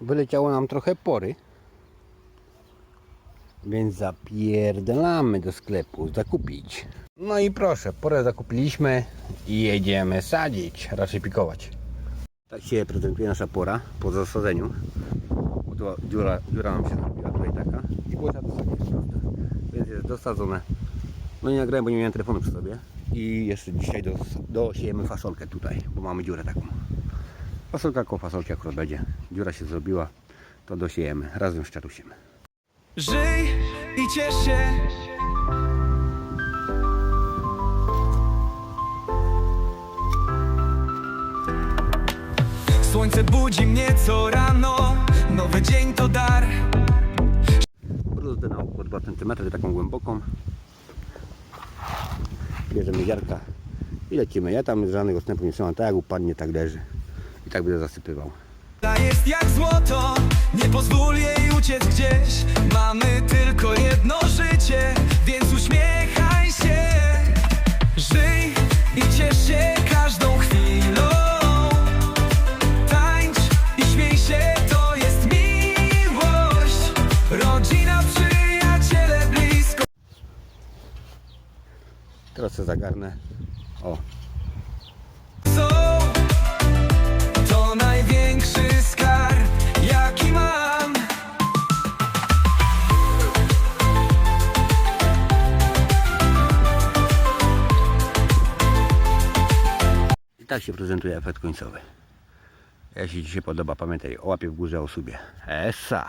wyleciało nam trochę pory. Więc zapierdalamy do sklepu zakupić. No i proszę, porę zakupiliśmy i jedziemy sadzić, raczej pikować. Tak się prezentuje nasza pora po zasadzeniu. Bo tu dziura, dziura nam się zrobiła tutaj taka i było trzeba. Więc jest dosadzone. No nie nagrałem, bo nie miałem telefonu przy sobie. I jeszcze dzisiaj dos, dosiejemy fasolkę tutaj, bo mamy dziurę taką. Fasolka koło fasolki akurat będzie. Dziura się zrobiła, to dosiejemy razem z czatusiem. Żyj i ciesz się Słońce budzi mnie co rano Nowy dzień to dar Bruzdę na około 2 cm, taką głęboką. Bierzemy ziarka i lecimy. Ja tam żadnego odstępu nie trzymam, tak jak upadnie, tak leży. I tak będę zasypywał. Ta jest jak złoto Nie pozwól jej uciec gdzieś. Mamy tylko jedno życie Więc uśmiechaj się. Żyj i ciesz się każdą chwilą. Tańcz i śmiej się To jest miłość. Rodzina, przyjaciele blisko. Teraz sobie zagarnę. O, i tak się prezentuje efekt końcowy. Jeśli Ci się podoba, pamiętaj o łapie w górze, o subie. Esa!